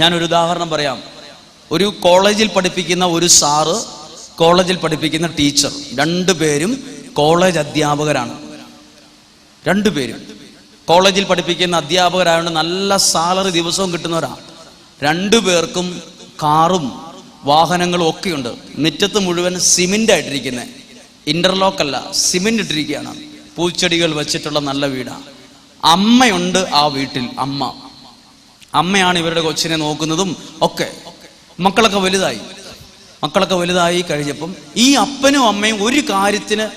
ഞാനൊരു ഉദാഹരണം പറയാം. ഒരു കോളേജിൽ പഠിപ്പിക്കുന്ന ഒരു സാറ് കോളേജിൽ പഠിപ്പിക്കുന്ന ടീച്ചർ രണ്ടുപേരും കോളേജ് അധ്യാപകരാണ്. രണ്ടുപേരും കോളേജിൽ പഠിപ്പിക്കുന്ന അധ്യാപകരായതുകൊണ്ട് നല്ല സാലറി ദിവസവും കിട്ടുന്നവരാണ് രണ്ടുപേർക്കും കാറും വാഹനങ്ങളും ഒക്കെയുണ്ട്. മുറ്റത്ത് മുഴുവൻ സിമെന്റ് ആയിട്ടിരിക്കുന്നത് ഇന്റർലോക്ക് അല്ല സിമെന്റ് ഇട്ടിരിക്കുകയാണ്. പൂച്ചെടികൾ വെച്ചിട്ടുള്ള നല്ല വീടാണ് അമ്മയുണ്ട് ആ വീട്ടിൽ അമ്മ. അമ്മയാണ് ഇവരുടെ കൊച്ചിനെ നോക്കുന്നതും ഒക്കെ. മക്കളൊക്കെ വലുതായി. മക്കളൊക്കെ വലുതായി കഴിഞ്ഞപ്പം ഈ അപ്പനും അമ്മയും ഒരു കാര്യത്തിന്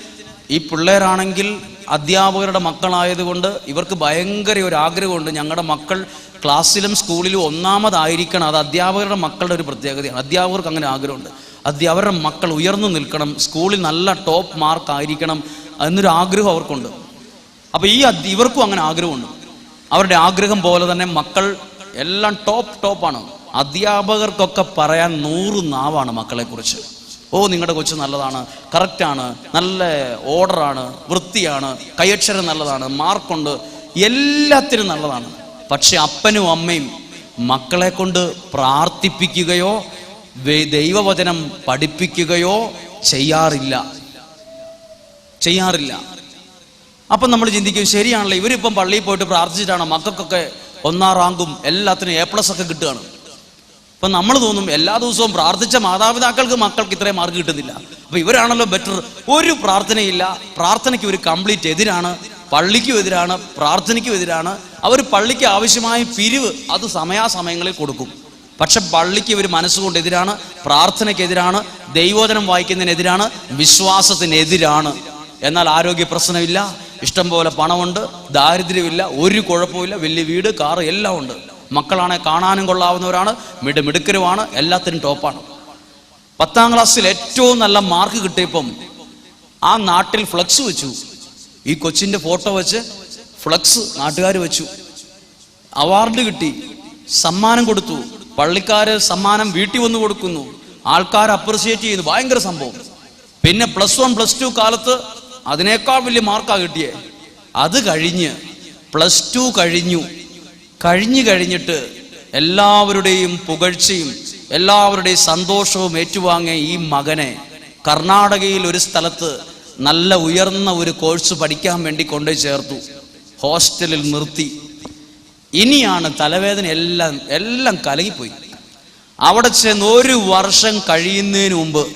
ഈ പിള്ളേരാണെങ്കിൽ അധ്യാപകരുടെ മക്കളായതുകൊണ്ട് ഇവർക്ക് ഭയങ്കര ഒരു ആഗ്രഹമുണ്ട്. ഞങ്ങളുടെ മക്കൾ ക്ലാസ്സിലും സ്കൂളിലും ഒന്നാമതായിരിക്കണം. അത് അധ്യാപകരുടെ മക്കളുടെ ഒരു പ്രത്യേകതയാണ്. അധ്യാപകർക്ക് അങ്ങനെ ആഗ്രഹമുണ്ട്. അധ്യാപകരുടെ മക്കൾ ഉയർന്നു നിൽക്കണം. സ്കൂളിൽ നല്ല ടോപ്പ് മാർക്ക് ആയിരിക്കണം എന്നൊരു ആഗ്രഹം അവർക്കുണ്ട്. അപ്പോൾ ഈ ഇവർക്കും അങ്ങനെ ആഗ്രഹമുണ്ട്. അവരുടെ ആഗ്രഹം പോലെ തന്നെ മക്കൾ എല്ലാം ടോപ്പ് ടോപ്പാണ്. അധ്യാപകർക്കൊക്കെ പറയാൻ നൂറ് നാവാണ് മക്കളെക്കുറിച്ച്. ഓ നിങ്ങളുടെ കൊച്ചു നല്ലതാണ് കറക്റ്റാണ് നല്ല ഓർഡറാണ് വൃത്തിയാണ് കൈയക്ഷരം നല്ലതാണ് മാർക്കുണ്ട് എല്ലാത്തിനും നല്ലതാണ്. പക്ഷെ അപ്പനും അമ്മയും മക്കളെ കൊണ്ട് പ്രാർത്ഥിപ്പിക്കുകയോ ദൈവവചനം പഠിപ്പിക്കുകയോ ചെയ്യാറില്ല. ചെയ്യാറില്ല. അപ്പം നമ്മൾ ചിന്തിക്കും ശരിയാണല്ലോ ഇവരിപ്പം പള്ളിയിൽ പോയിട്ട് പ്രാർത്ഥിച്ചിട്ടാണ് മക്കൾക്കൊക്കെ ഒന്നാം റാങ്കും എല്ലാത്തിനും എ പ്ലസ് ഒക്കെ കിട്ടുകയാണ്. അപ്പം നമ്മൾ തോന്നും എല്ലാ ദിവസവും പ്രാർത്ഥിച്ച മാതാപിതാക്കൾക്ക് മക്കൾക്ക് ഇത്രയും മാർക്ക് കിട്ടുന്നില്ല. അപ്പൊ ഇവരാണല്ലോ ബെറ്റർ ഒരു പ്രാർത്ഥനയില്ല. പ്രാർത്ഥനയ്ക്ക് ഒരു കംപ്ലീറ്റ് എതിരാണ്. പള്ളിക്കും എതിരാണ്. പ്രാർത്ഥനയ്ക്കും എതിരാണ്. അവർ പള്ളിക്ക് ആവശ്യമായ പിരിവ് അത് സമയാസമയങ്ങളിൽ കൊടുക്കും. പക്ഷെ പള്ളിക്ക് ഇവർ മനസ്സുകൊണ്ട് എതിരാണ് പ്രാർത്ഥനയ്ക്കെതിരാണ് ദൈവോധനം വായിക്കുന്നതിനെതിരാണ് വിശ്വാസത്തിനെതിരാണ്. എന്നാൽ ആരോഗ്യ പ്രശ്നമില്ല. ഇഷ്ടം പോലെ പണമുണ്ട് ദാരിദ്ര്യമില്ല ഒരു കുഴപ്പമില്ല വലിയ വീട് കാറ് എല്ലാം ഉണ്ട്. മക്കളാണെ കാണാനും കൊള്ളാവുന്നവരാണ് മിട മിടുക്കരുമാണ് എല്ലാത്തിനും ടോപ്പാണ്. പത്താം ക്ലാസ്സിൽ ഏറ്റവും നല്ല മാർക്ക് കിട്ടിയപ്പം ആ നാട്ടിൽ ഫ്ലക്സ് വെച്ചു. ഈ കൊച്ചിന്റെ ഫോട്ടോ വെച്ച് ഫ്ലക്സ് നാട്ടുകാർ വെച്ചു. അവാർഡ് കിട്ടി സമ്മാനം കൊടുത്തു. പള്ളിക്കാര് സമ്മാനം വീട്ടിൽ വന്ന് കൊടുക്കുന്നു. ആൾക്കാർ അപ്രിസിയേറ്റ് ചെയ്യുന്നു. ഭയങ്കര സംഭവം. പിന്നെ പ്ലസ് വൺ പ്ലസ് ടു കാലത്ത് അതിനേക്കാൾ വലിയ മാർക്കാണ് കിട്ടിയേ. അത് കഴിഞ്ഞ് പ്ലസ് ടു കഴിഞ്ഞു. കഴിഞ്ഞു കഴിഞ്ഞിട്ട് എല്ലാവരുടെയും പുകഴ്ചയും എല്ലാവരുടെയും സന്തോഷവും ഏറ്റുവാങ്ങിയ ഈ മകനെ കർണാടകയിൽ ഒരു സ്ഥലത്ത് നല്ല ഉയർന്ന ഒരു കോഴ്സ് പഠിക്കാൻ വേണ്ടി കൊണ്ടുപോയി ചേർത്തു. ഹോസ്റ്റലിൽ നിർത്തി. ഇനിയാണ് തലവേദന എല്ലാം എല്ലാം കലങ്ങിപ്പോയി. അവിടെ ചെന്ന് ഒരു വർഷം കഴിയുന്നതിന് മുമ്പ്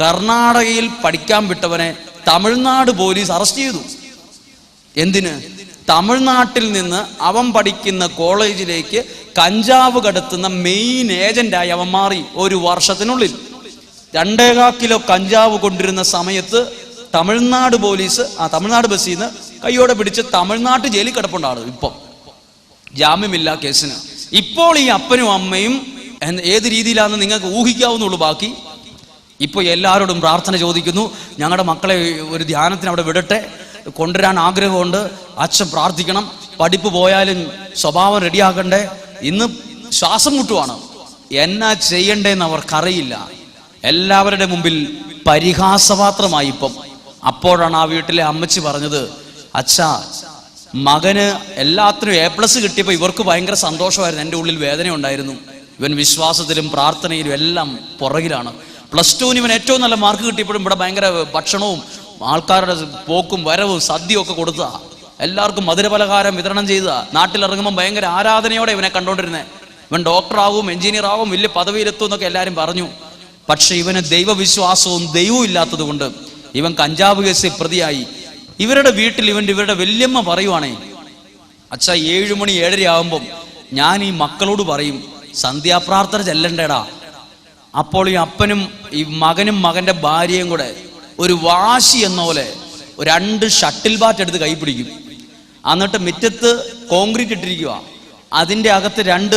കർണാടകയിൽ പഠിക്കാൻ വിട്ടവനെ തമിഴ്നാട് പോലീസ് അറസ്റ്റ് ചെയ്തു. എന്തിന്? തമിഴ്നാട്ടിൽ നിന്ന് അവൻ പഠിക്കുന്ന കോളേജിലേക്ക് കഞ്ചാവ് കടത്തുന്ന മെയിൻ ഏജന്റായി അവൻ മാറി ഒരു വർഷത്തിനുള്ളിൽ. രണ്ടേകാ കിലോ കഞ്ചാവ് കൊണ്ടിരുന്ന സമയത്ത് തമിഴ്നാട് പോലീസ് ആ തമിഴ്നാട് ബസ്സിൽ നിന്ന് കൈയോടെ പിടിച്ച് തമിഴ്നാട്ട് ജയിലിൽ കിടപ്പുണ്ടാണ് ഇപ്പം. ജാമ്യമില്ല കേസിന്. ഇപ്പോൾ ഈ അപ്പനും അമ്മയും ഏത് രീതിയിലാണെന്ന് നിങ്ങൾക്ക് ഊഹിക്കാവുന്നുള്ളൂ ബാക്കി. ഇപ്പോൾ എല്ലാവരോടും പ്രാർത്ഥന ചോദിക്കുന്നു. ഞങ്ങളുടെ മക്കളെ ഒരു ധ്യാനത്തിന് അവിടെ വിടട്ടെ. കൊണ്ടുവരാൻ ആഗ്രഹമുണ്ട്. അച്ഛൻ പ്രാർത്ഥിക്കണം. പഠിപ്പ് പോയാലും സ്വഭാവം റെഡിയാക്കണ്ടേ ഇന്ന് ശ്വാസം മുട്ടുവാണ്. എന്നാ ചെയ്യണ്ടേന്ന് അവർക്കറിയില്ല. എല്ലാവരുടെ മുമ്പിൽ പരിഹാസപാത്രമായി ഇപ്പം. അപ്പോഴാണ് ആ വീട്ടിലെ അമ്മച്ചി പറഞ്ഞത് അച്ഛാ മകന് എല്ലാത്തിനും എ പ്ലസ് കിട്ടിയപ്പോൾ ഇവർക്ക് ഭയങ്കര സന്തോഷമായിരുന്നു. എന്റെ ഉള്ളിൽ വേദന ഉണ്ടായിരുന്നു ഇവൻ വിശ്വാസത്തിലും പ്രാർത്ഥനയിലും എല്ലാം പുറകിലാണ്. പ്ലസ് ടുവിന് ഇവൻ ഏറ്റവും നല്ല മാർക്ക് കിട്ടിയപ്പോഴും ഇവിടെ ഭയങ്കര ഭക്ഷണവും ആൾക്കാരുടെ പോക്കും വരവും സദ്യയും ഒക്കെ കൊടുത്താ എല്ലാവർക്കും മധുരപലഹാരം വിതരണം ചെയ്ത നാട്ടിലിറങ്ങുമ്പോൾ ഭയങ്കര ആരാധനയോടെ ഇവനെ കണ്ടോണ്ടിരുന്നത് ഇവൻ ഡോക്ടർ ആവും എഞ്ചിനീയർ ആവും വലിയ പദവിയിലെത്തും എന്നൊക്കെ എല്ലാവരും പറഞ്ഞു. പക്ഷെ ഇവന് ദൈവവിശ്വാസവും ദൈവവും ഇല്ലാത്തത് കൊണ്ട് ഇവൻ കഞ്ചാവ് കേസിൽ പ്രതിയായി. ഇവരുടെ വീട്ടിൽ ഇവന്റെ ഇവരുടെ വല്യമ്മ പറയുവാണേ അച്ഛ ഏഴു മണി ഏഴര ആകുമ്പം ഞാൻ ഈ മക്കളോട് പറയും സന്ധ്യാപ്രാർത്ഥന ചെല്ലണ്ടേടാ. അപ്പോൾ ഈ അപ്പനും ഈ മകനും മകന്റെ ഭാര്യയും കൂടെ ഒരു വാശി എന്ന പോലെ രണ്ട് ഷട്ടിൽ ബാറ്റ് എടുത്ത് കൈ പിടിക്കും. എന്നിട്ട് മിറ്റത്ത് കോൺക്രീറ്റ് ഇട്ടിരിക്കുക അതിന്റെ അകത്ത് രണ്ട്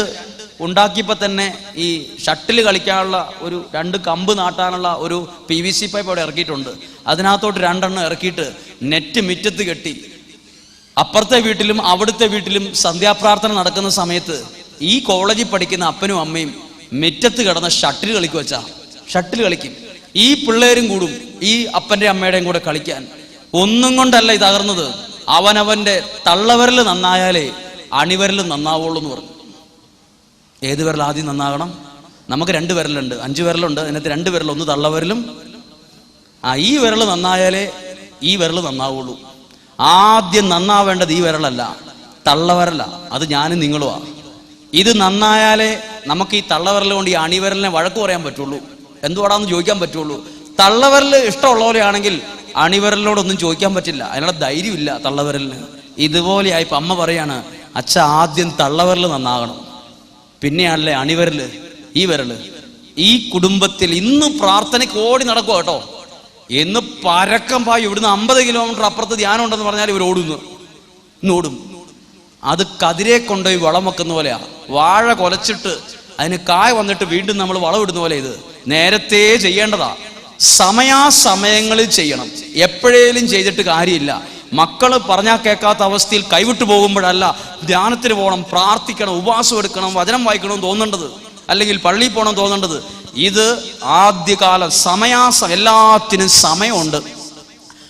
ഉണ്ടാക്കിയപ്പോൾ തന്നെ ഈ ഷട്ടിൽ കളിക്കാനുള്ള ഒരു രണ്ട് കമ്പ് നാട്ടാനുള്ള ഒരു പി വി സി പൈപ്പ് അവിടെ ഇറക്കിയിട്ടുണ്ട്. അതിനകത്തോട്ട് രണ്ടെണ്ണം ഇറക്കിയിട്ട് നെറ്റ് മിറ്റത്ത് കെട്ടി. അപ്പുറത്തെ വീട്ടിലും അവിടുത്തെ വീട്ടിലും സന്ധ്യാപ്രാർത്ഥന നടക്കുന്ന സമയത്ത് ഈ കോളേജിൽ പഠിക്കുന്ന അപ്പനും അമ്മയും മുറ്റത്ത് കിടന്ന ഷട്ടിൽ കളിക്കും വെച്ചാ ഷട്ടിൽ കളിക്കും. ഈ പിള്ളേരും കൂടും ഈ അപ്പന്റെ അമ്മയുടെയും കൂടെ കളിക്കാൻ. ഒന്നും കൊണ്ടല്ല ഇത് തകർന്നത് അവനവന്റെ തള്ളവരൽ നന്നായാലേ അണിവരൽ നന്നാവുള്ളൂ എന്ന് പറഞ്ഞു. ഏത് വിരൽ ആദ്യം നന്നാകണം? നമുക്ക് രണ്ട് വിരലുണ്ട്. അഞ്ച് വിരലുണ്ട്. അതിനകത്ത് രണ്ട് വിരൽ. ഒന്ന് തള്ളവിരലും ആ ഈ വിരൽ നന്നായാലേ ഈ വിരൽ നന്നാവുള്ളൂ. ആദ്യം നന്നാവേണ്ടത് ഈ വിരലല്ല തള്ളവിരല അത് ഞാനും നിങ്ങളുമാ ഇത് നന്നായാലേ നമുക്ക് ഈ തള്ളവരൽ കൊണ്ട് ഈ അണിവരലിനെ വഴക്ക് പറയാൻ പറ്റുള്ളൂ. എന്തുവാടാന്ന് ചോദിക്കാൻ പറ്റുള്ളൂ. തള്ളവരൽ ഇഷ്ടമുള്ള പോലെയാണെങ്കിൽ അണിവരലിനോടൊന്നും ചോദിക്കാൻ പറ്റില്ല. അതിനുള്ള ധൈര്യമില്ല തള്ളവരലിന്. ഇതുപോലെയായി ഇപ്പൊ അമ്മ പറയാണ് അച്ഛ ആദ്യം തള്ളവരൽ നന്നാകണം. പിന്നെയാണല്ലേ അണിവരൽ ഈ വരൽ. ഈ കുടുംബത്തിൽ ഇന്ന് പ്രാർത്ഥനയ്ക്ക് ഓടി നടക്കുക കേട്ടോ. എന്ന് പരക്കം പായി ഇവിടുന്ന് അമ്പത് കിലോമീറ്റർ അപ്പുറത്ത് ധ്യാനം ഉണ്ടെന്ന് പറഞ്ഞാൽ ഇവർ ഓടുന്നു. ഇന്ന് ഓടും. അത് കതിരെ കൊണ്ടുപോയി വളം വെക്കുന്ന പോലെയാ. വാഴ കൊലച്ചിട്ട് അതിന് കായ വന്നിട്ട് വീണ്ടും നമ്മൾ വളമിടുന്ന പോലെ ഇത്. നേരത്തെ ചെയ്യേണ്ടതാ. സമയാസമയങ്ങളിൽ ചെയ്യണം. എപ്പോഴേലും ചെയ്തിട്ട് കാര്യമില്ല. മക്കൾ പറഞ്ഞാൽ കേൾക്കാത്ത അവസ്ഥയിൽ കൈവിട്ടു പോകുമ്പോഴല്ല ധ്യാനത്തിന് പോകണം പ്രാർത്ഥിക്കണം ഉപവാസം എടുക്കണം വചനം വായിക്കണം തോന്നേണ്ടത്. അല്ലെങ്കിൽ പള്ളിയിൽ പോകണം തോന്നേണ്ടത്. ഇത് ആദ്യകാല സമയാസം എല്ലാത്തിനും സമയമുണ്ട്.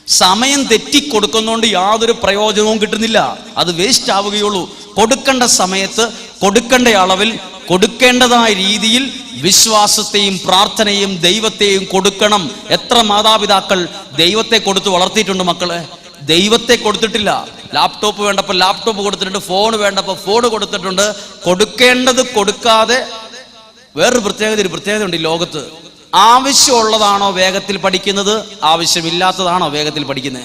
സമയം തെറ്റി കൊടുക്കുന്നതുകൊണ്ട് യാതൊരു പ്രയോജനവും കിട്ടുന്നില്ല. അത് വേസ്റ്റ് ആവുകയുള്ളൂ. കൊടുക്കേണ്ട സമയത്ത് കൊടുക്കേണ്ട അളവിൽ കൊടുക്കേണ്ടതായ രീതിയിൽ വിശ്വാസത്തെയും പ്രാർത്ഥനയും ദൈവത്തെയും കൊടുക്കണം. എത്ര മാതാപിതാക്കൾ ദൈവത്തെ കൊടുത്ത് വളർത്തിയിട്ടുണ്ട് മക്കളെ? ദൈവത്തെ കൊടുത്തിട്ടില്ല. ലാപ്ടോപ്പ് വേണ്ടപ്പോൾ ലാപ്ടോപ്പ് കൊടുത്തിട്ടുണ്ട് ഫോൺ വേണ്ടപ്പോൾ ഫോൺ കൊടുത്തിട്ടുണ്ട്. കൊടുക്കേണ്ടത് കൊടുക്കാതെ വേറൊരു പ്രത്യേകത ഒരു പ്രത്യേകത ഉണ്ട് ഈ ലോകത്ത്. ആവശ്യമുള്ളതാണോ വേഗത്തിൽ പഠിക്കുന്നത്? ആവശ്യമില്ലാത്തതാണോ വേഗത്തിൽ പഠിക്കുന്നത്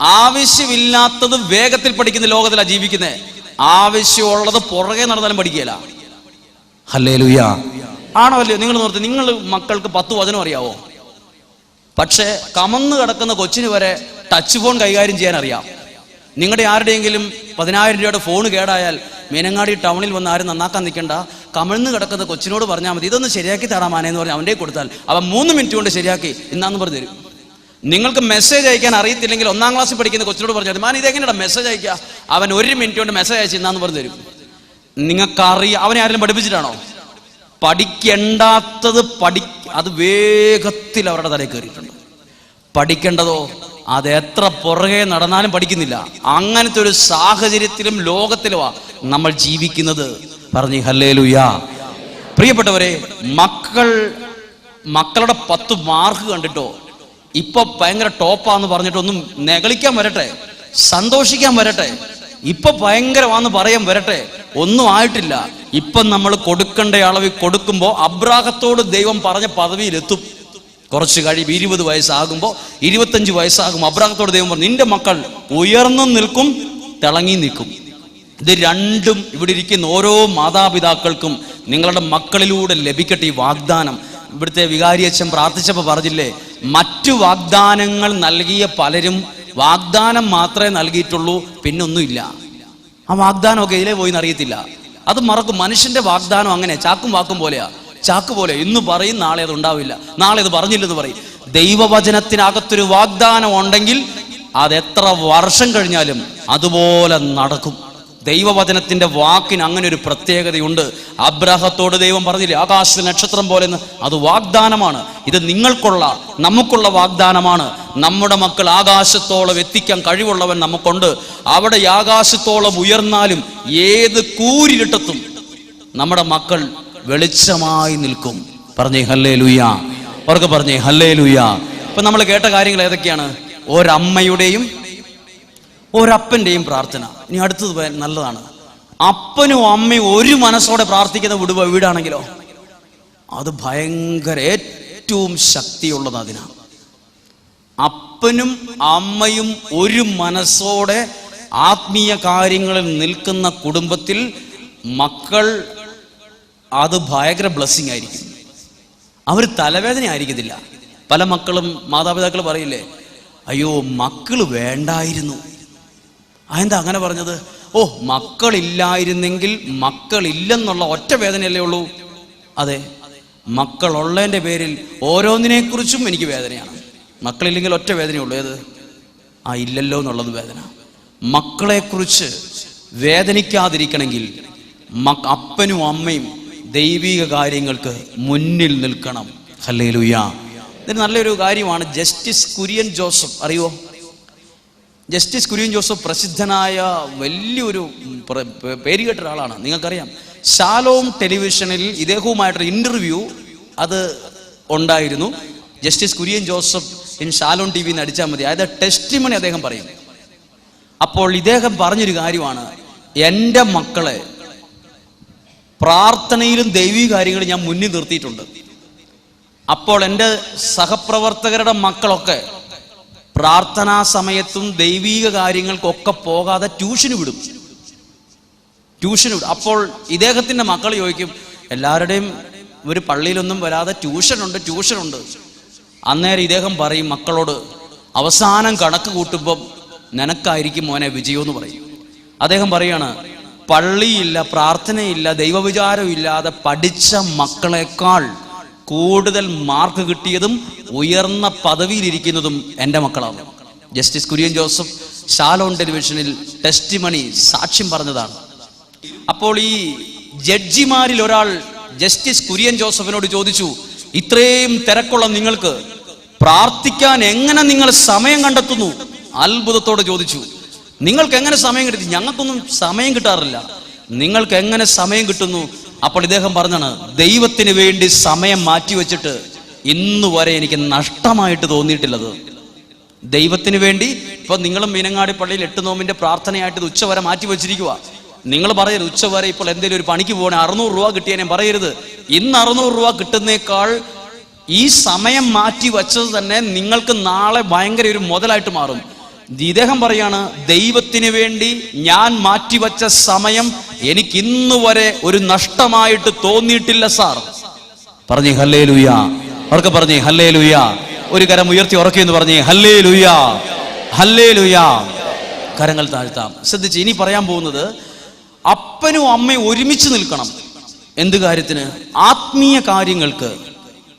ആവശ്യമില്ലാത്തത് വേഗത്തിൽ പഠിക്കുന്ന ലോകത്തിലാണ് ജീവിക്കുന്നത് ആവശ്യമുള്ളത് പുറകെ നടന്നാലും പഠിക്കുകയില്ല. ഹല്ലേ ആണോ അല്ലയോ നിങ്ങൾ നിർത്തി നിങ്ങൾ മക്കൾക്ക് പത്ത് വചനം അറിയാവോ? പക്ഷേ കമന്ന് കിടക്കുന്ന കൊച്ചിന് വരെ ടച്ച് ഫോൺ കൈകാര്യം ചെയ്യാൻ അറിയാം നിങ്ങളുടെ ആരുടെയെങ്കിലും പതിനായിരം രൂപയുടെ ഫോൺ കേടായാൽ മീനങ്ങാടി ടൗണിൽ വന്ന് ആരും നന്നാക്കാൻ നിൽക്കണ്ട. കമിഴ്ന്ന് കിടക്കുന്ന കൊച്ചിനോട് പറഞ്ഞാൽ മതി ഇതൊന്ന് ശരിയാക്കി തരാം മാനേ എന്ന് പറഞ്ഞാൽ അവന്റെ കൊടുത്താൽ അവൻ മൂന്ന് മിനിറ്റ് കൊണ്ട് ശരിയാക്കി ഇന്നാന്ന് പറഞ്ഞു തരും. നിങ്ങൾക്ക് മെസ്സേജ് അയക്കാൻ അറിയത്തില്ലെങ്കിൽ ഒന്നാം ക്ലാസ്സിൽ പഠിക്കുന്ന കൊച്ചിനോട് പറഞ്ഞാൽ മാൻ ഇതെങ്ങനെയാണ് മെസ്സേജ് അയക്കുക അവൻ ഒരു മിനിറ്റ് കൊണ്ട് മെസ്സേജ് അയച്ച് ഇന്നാന്ന് പറഞ്ഞു തരും. നിങ്ങൾക്കറിയാം അവനെ ആരെങ്കിലും പഠിപ്പിച്ചിട്ടാണോ? പഠിക്കേണ്ടാത്തത് പഠി അത് വേഗത്തിൽ അവരുടെ തലയിൽ കയറിയിട്ടുണ്ട്. പഠിക്കേണ്ടതോ അത് എത്ര പുറകെ നടന്നാലും പഠിക്കുന്നില്ല. അങ്ങനത്തെ ഒരു സാഹചര്യത്തിലും ലോകത്തിലുമാ നമ്മൾ ജീവിക്കുന്നത്. പറഞ്ഞു ഹല്ലേലുയാ. പ്രിയപ്പെട്ടവരെ മക്കൾ മക്കളുടെ പത്ത് മാർക്ക് കണ്ടിട്ടോ? ഇപ്പൊ ഭയങ്കര ടോപ്പാന്ന് പറഞ്ഞിട്ടൊന്നും നെകളിക്കാൻ വരട്ടെ. സന്തോഷിക്കാൻ വരട്ടെ. ഇപ്പൊ ഭയങ്കരമാന്ന് പറയാൻ വരട്ടെ. ഒന്നും ആയിട്ടില്ല. ഇപ്പം നമ്മൾ കൊടുക്കേണ്ട അളവിൽ കൊടുക്കുമ്പോൾ അബ്രാഹത്തോട് ദൈവം പറഞ്ഞ പദവിയിലെത്തും. കുറച്ച് കഴിയും ഇരുപത് വയസ്സാകുമ്പോൾ ഇരുപത്തഞ്ച് വയസ്സാകും അബ്രാഹത്തോട് ദൈവം പറഞ്ഞു നിന്റെ മക്കൾ ഉയർന്നു നിൽക്കും തിളങ്ങി നിൽക്കും. ഇത് രണ്ടും ഇവിടെ ഇരിക്കുന്ന ഓരോ മാതാപിതാക്കൾക്കും നിങ്ങളുടെ മക്കളിലൂടെ ലഭിക്കട്ടെ ഈ വാഗ്ദാനം. ഇവിടുത്തെ വികാരിയച്ഛൻ പ്രാർത്ഥിച്ചപ്പോൾ പറഞ്ഞില്ലേ മറ്റു വാഗ്ദാനങ്ങൾ നൽകിയ പലരും വാഗ്ദാനം മാത്രമേ നൽകിയിട്ടുള്ളൂ പിന്നൊന്നുമില്ല. ആ വാഗ്ദാനമൊക്കെ ഇതിലേ പോയി എന്നറിയത്തില്ല. അത് മറക്കും. മനുഷ്യന്റെ വാഗ്ദാനം അങ്ങനെ ചാക്കും വാക്കും പോലെയാ. ചാക്ക് പോലെ ഇന്ന് പറയും നാളെ അത് ഉണ്ടാവില്ല. നാളെ അത് പറഞ്ഞില്ലെന്ന് പറയും. ദൈവവചനത്തിനകത്തൊരു വാഗ്ദാനം ഉണ്ടെങ്കിൽ അത് എത്ര വർഷം കഴിഞ്ഞാലും അതുപോലെ നടക്കും. ദൈവവചനത്തിന്റെ വാക്കിന് അങ്ങനെ ഒരു പ്രത്യേകതയുണ്ട്. അബ്രഹത്തോട് ദൈവം പറഞ്ഞില്ലേ ആകാശ നക്ഷത്രം പോലെ അത് വാഗ്ദാനമാണ്. ഇത് നിങ്ങൾക്കുള്ള നമുക്കുള്ള വാഗ്ദാനമാണ്. നമ്മുടെ മക്കൾ ആകാശത്തോളം എത്തിക്കാൻ കഴിവുള്ളവൻ നമുക്കുണ്ട്. അവിടെ ആകാശത്തോളം ഉയർന്നാലും ഏത് കൂരിരുട്ടത്തും നമ്മുടെ മക്കൾ വെളിച്ചമായി നിൽക്കും. പറഞ്ഞേ ഹല്ലേ അവർക്ക് പറഞ്ഞേ ഹല്ലേ ലുയ്യ ഇപ്പൊ നമ്മൾ കേട്ട കാര്യങ്ങൾ ഏതൊക്കെയാണ്? ഒരമ്മയുടെയും ഒരപ്പന്റെയും പ്രാർത്ഥന. ഇനി അടുത്തത് നല്ലതാണ്. അപ്പനും അമ്മയും ഒരു മനസ്സോടെ പ്രാർത്ഥിക്കുന്ന വിടുവ വീടാണെങ്കിലോ? അത് ഭയങ്കര ഏറ്റവും ശക്തിയുള്ളത് അതിനാണ് അപ്പനും അമ്മയും ഒരു മനസ്സോടെ ആത്മീയ കാര്യങ്ങളിൽ നിൽക്കുന്ന കുടുംബത്തിൽ മക്കൾ അത് ഭയങ്കര ബ്ലെസ്സിങ് ആയിരിക്കും. അവർ തലവേദന ആയിരിക്കത്തില്ല. പല മക്കളും മാതാപിതാക്കൾ പറയില്ലേ അയ്യോ മക്കൾ വേണ്ടായിരുന്നു. അതെന്താ അങ്ങനെ പറഞ്ഞത്? ഓ മക്കളില്ലായിരുന്നെങ്കിൽ മക്കളില്ലെന്നുള്ള ഒറ്റ വേദനയല്ലേ ഉള്ളൂ. അതെ മക്കളുള്ളതിന്റെ പേരിൽ ഓരോന്നിനെക്കുറിച്ചും എനിക്ക് വേദനയാണ്. മക്കളില്ലെങ്കിൽ ഒറ്റ വേദനയുള്ളൂ. ഏത്? ആ ഇല്ലല്ലോ എന്നുള്ളത് വേദന. മക്കളെക്കുറിച്ച് വേദനിക്കാതിരിക്കണമെങ്കിൽ അപ്പനും അമ്മയും ദൈവിക കാര്യങ്ങൾക്ക് മുന്നിൽ നിൽക്കണം. ഹല്ലേ ഇതിന് നല്ലൊരു കാര്യമാണ് ജസ്റ്റിസ് കുര്യൻ ജോസഫ്. അറിയോ ജസ്റ്റിസ് കുര്യൻ ജോസഫ് പ്രസിദ്ധനായ വലിയൊരു പേര് കേട്ട പേരുകേട്ട ഒരാളാണ്. നിങ്ങൾക്കറിയാം. ശാലോം ടെലിവിഷനിൽ ഇദ്ദേഹവുമായിട്ടൊരു ഇന്റർവ്യൂ അത് ഉണ്ടായിരുന്നു. Justice Kurian Joseph in Shalom T വിന്ന് അടിച്ചാൽ മതി. അതായത് ടെസ്റ്റ് മണി അദ്ദേഹം പറയും. അപ്പോൾ ഇദ്ദേഹം പറഞ്ഞൊരു കാര്യമാണ്. എന്റെ മക്കളെ പ്രാർത്ഥനയിലും ദൈവീക കാര്യങ്ങളും ഞാൻ മുന്നിൽ നിർത്തിയിട്ടുണ്ട്. അപ്പോൾ എന്റെ സഹപ്രവർത്തകരുടെ മക്കളൊക്കെ പ്രാർത്ഥനാ സമയത്തും ദൈവീക കാര്യങ്ങൾക്കൊക്കെ പോകാതെ ട്യൂഷന് വിടും. ട്യൂഷന് വിടും. അപ്പോൾ ഇദ്ദേഹത്തിന്റെ മക്കൾ ചോദിക്കും എല്ലാവരുടെയും ഒരു പള്ളിയിലൊന്നും വരാതെ ട്യൂഷനുണ്ട് ട്യൂഷനുണ്ട്. അന്നേരം ഇദ്ദേഹം പറയും മക്കളോട് അവസാനം കണക്ക് കൂട്ടുമ്പം നിനക്കായിരിക്കും മോനെ വിജയം എന്ന് പറയും. അദ്ദേഹം പറയാണ് പള്ളിയില്ല പ്രാർത്ഥനയില്ല ദൈവവിചാരം ഇല്ലാതെ പഠിച്ച മക്കളെക്കാൾ കൂടുതൽ മാർക്ക് കിട്ടിയതും ഉയർന്ന പദവിയിലിരിക്കുന്നതും എന്റെ മക്കളാണ്. ജസ്റ്റിസ് കുര്യൻ ജോസഫ് ഷാലോൺ ടെലിവിഷനിൽ ടെസ്റ്റ് മണി സാക്ഷ്യം പറഞ്ഞതാണ്. അപ്പോൾ ഈ ജഡ്ജിമാരിൽ ഒരാൾ ജസ്റ്റിസ് കുര്യൻ ജോസഫിനോട് ചോദിച്ചു ഇത്രയും തിരക്കുള്ള നിങ്ങൾക്ക് പ്രാർത്ഥിക്കാൻ എങ്ങനെ നിങ്ങൾ സമയം കണ്ടെത്തുന്നു? അത്ഭുതത്തോടെ ചോദിച്ചു നിങ്ങൾക്ക് എങ്ങനെ സമയം കിട്ടി? ഞങ്ങൾക്കൊന്നും സമയം കിട്ടാറില്ല. നിങ്ങൾക്ക് എങ്ങനെ സമയം കിട്ടുന്നു? അപ്പോൾ ഇദ്ദേഹം പറഞ്ഞാണ് ദൈവത്തിന് വേണ്ടി സമയം മാറ്റിവെച്ചിട്ട് ഇന്നു വരെ എനിക്ക് നഷ്ടമായിട്ട് തോന്നിയിട്ടില്ലത്. ദൈവത്തിന് വേണ്ടി ഇപ്പൊ നിങ്ങളും മീനങ്ങാടി പള്ളിയിൽ എട്ട് നോമിന്റെ പ്രാർത്ഥനയായിട്ട് ഇത് ഉച്ചവരെ മാറ്റി വെച്ചിരിക്കുക നിങ്ങൾ പറയരുത് ഉച്ചവരെ ഇപ്പോൾ എന്തെങ്കിലും ഒരു പണിക്ക് പോകണേ അറുന്നൂറ് രൂപ കിട്ടിയാലും പറയരുത്. ഇന്ന് അറുന്നൂറ് രൂപ കിട്ടുന്നേക്കാൾ ഈ സമയം മാറ്റി വച്ചത് തന്നെ നിങ്ങൾക്ക് നാളെ ഭയങ്കര ഒരു മുതലായിട്ട് മാറും. ഇദ്ദേഹം പറയാണ് ദൈവത്തിന് വേണ്ടി ഞാൻ മാറ്റിവെച്ച സമയം എനിക്ക് ഇന്ന് വരെ ഒരു നഷ്ടമായിട്ട് തോന്നിയിട്ടില്ല സാർ. പറഞ്ഞേ ഹല്ലേ ലുയാ ഉറക്കെ പറഞ്ഞേ ഹല്ലേ ലുയാ ഒരു കരം ഉയർത്തി ഉറക്കിയെന്ന് പറഞ്ഞേ ഹല്ലേ ലുയാ ഹല്ലേ ലുയാ കരങ്ങൾ താഴ്ത്താം. ശ്രദ്ധിച്ച് ഇനി പറയാൻ പോകുന്നത് അപ്പനും അമ്മയും ഒരുമിച്ച് നിൽക്കണം. എന്ത് കാര്യത്തിന്? ആത്മീയ കാര്യങ്ങൾക്ക്.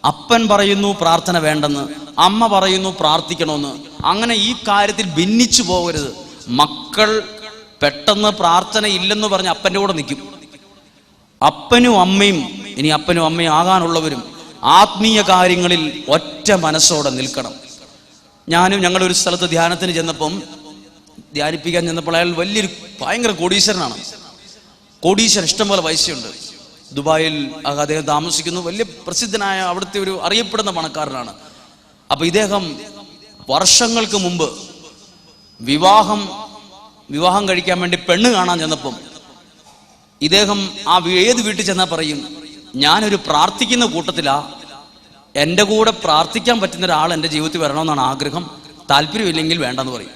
അപ്പൻ പറയുന്നു പ്രാർത്ഥന വേണ്ടെന്ന്. അമ്മ പറയുന്നു പ്രാർത്ഥിക്കണമെന്ന്. അങ്ങനെ ഈ കാര്യത്തിൽ ഭിന്നിച്ചു പോകരുത്. മക്കൾ പെട്ടെന്ന് പ്രാർത്ഥന ഇല്ലെന്ന് പറഞ്ഞ് അപ്പന്റെ കൂടെ നിൽക്കും. അപ്പനും അമ്മയും ഇനി അപ്പനും അമ്മയും ആകാനുള്ളവരും ആത്മീയ കാര്യങ്ങളിൽ ഒറ്റ മനസ്സോടെ നിൽക്കണം. ഞാനും ഞങ്ങൾ ഒരു സ്ഥലത്ത് ധ്യാനത്തിന് ചെന്നപ്പം ധ്യാനിപ്പിക്കാൻ ചെന്നപ്പോൾ അയാൾ വലിയൊരു ഭയങ്കര കോടീശ്വരനാണ്. കോടീശ്വരൻ ഇഷ്ടംപോലെ പൈസയുണ്ട് ദുബായിൽ അദ്ദേഹം താമസിക്കുന്നു. വലിയ പ്രസിദ്ധനായ അവിടുത്തെ ഒരു അറിയപ്പെടുന്ന പണക്കാരനാണ്. അപ്പൊ ഇദ്ദേഹം വർഷങ്ങൾക്ക് മുമ്പ് വിവാഹം വിവാഹം കഴിക്കാൻ വേണ്ടി പെണ്ണ് കാണാൻ ചെന്നപ്പം ഇദ്ദേഹം ആ ഏത് വീട്ടിൽ ചെന്നാൽ പറയും ഞാനൊരു പ്രാർത്ഥിക്കുന്ന കൂട്ടത്തിലാ. എന്റെ കൂടെ പ്രാർത്ഥിക്കാൻ പറ്റുന്ന ഒരാൾ എന്റെ ജീവിതത്തിൽ വരണമെന്നാണ് ആഗ്രഹം. താല്പര്യമില്ലെങ്കിൽ വേണ്ടെന്ന് പറയും.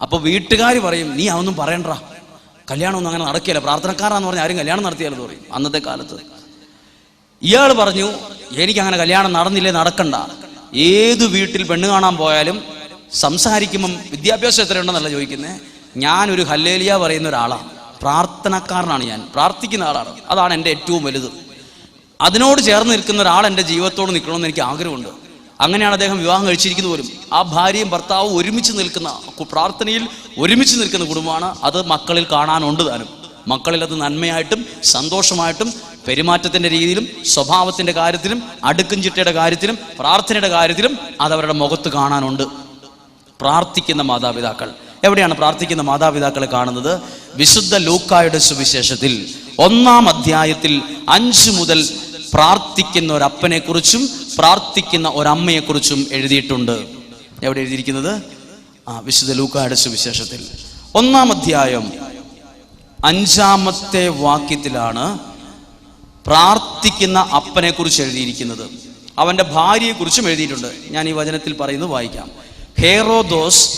അപ്പോൾ വീട്ടുകാർ പറയും നീ അതൊന്നും പറയണ്ട. കല്യാണമൊന്നും അങ്ങനെ നടക്കില്ല. പ്രാർത്ഥനക്കാരാന്ന് പറഞ്ഞാൽ ആരും കല്യാണം നടത്തിയാലെന്ന് പറയും അന്നത്തെ കാലത്ത്. ഇയാൾ പറഞ്ഞു എനിക്കങ്ങനെ കല്യാണം നടന്നില്ലേ നടക്കണ്ട. ഏത് വീട്ടിൽ പെണ്ണ് കാണാൻ പോയാലും സംസാരിക്കുമ്പം വിദ്യാഭ്യാസം എത്രയുണ്ടെന്നല്ല ചോദിക്കുന്നത് ഞാനൊരു ഹല്ലേലിയ പറയുന്ന ഒരാളാണ് പ്രാർത്ഥനക്കാരനാണ് ഞാൻ. പ്രാർത്ഥിക്കുന്ന ആളാണ്. അതാണ് എന്റെ ഏറ്റവും വലുത്. അതിനോട് ചേർന്ന് നിൽക്കുന്ന ഒരാൾ എന്റെ ജീവിതത്തോട് നിൽക്കണമെന്ന് എനിക്ക് ആഗ്രഹമുണ്ട്. അങ്ങനെയാണ് അദ്ദേഹം വിവാഹം കഴിച്ചിരിക്കുന്നത് പോലും. ആ ഭാര്യയും ഭർത്താവും ഒരുമിച്ച് നിൽക്കുന്ന പ്രാർത്ഥനയിൽ ഒരുമിച്ച് നിൽക്കുന്ന കുടുംബമാണ് അത് മക്കളിൽ കാണാനുണ്ട് താനും. മക്കളിൽ അത് നന്മയായിട്ടും സന്തോഷമായിട്ടും പെരുമാറ്റത്തിന്റെ രീതിയിലും സ്വഭാവത്തിന്റെ കാര്യത്തിലും അടുക്കും ചിട്ടയുടെ കാര്യത്തിലും പ്രാർത്ഥനയുടെ കാര്യത്തിലും അത് അവരുടെ മുഖത്ത് കാണാനുണ്ട്. പ്രാർത്ഥിക്കുന്ന മാതാപിതാക്കൾ. എവിടെയാണ് പ്രാർത്ഥിക്കുന്ന മാതാപിതാക്കളെ കാണുന്നത്? വിശുദ്ധ ലൂക്കായുടെ സുവിശേഷത്തിൽ ഒന്നാം അധ്യായത്തിൽ അഞ്ച് മുതൽ പ്രാർത്ഥിക്കുന്ന ഒരപ്പനെ കുറിച്ചും പ്രാർത്ഥിക്കുന്ന ഒരമ്മയെ കുറിച്ചും എഴുതിയിട്ടുണ്ട്. എവിടെ എഴുതിയിരിക്കുന്നത്? ആ വിശുദ്ധ ലൂക്കായുടെ സുവിശേഷത്തിൽ. ഒന്നാം അധ്യായം അഞ്ചാമത്തെ വാക്യത്തിലാണ് പ്രാർത്ഥിക്കുന്ന അപ്പനെ കുറിച്ച് എഴുതിയിരിക്കുന്നത്. അവന്റെ ഭാര്യയെ കുറിച്ചും എഴുതിയിട്ടുണ്ട്. ഞാൻ ഈ വചനത്തിൽ പറയുന്നത് വായിക്കാം. ഹേറോദോസ്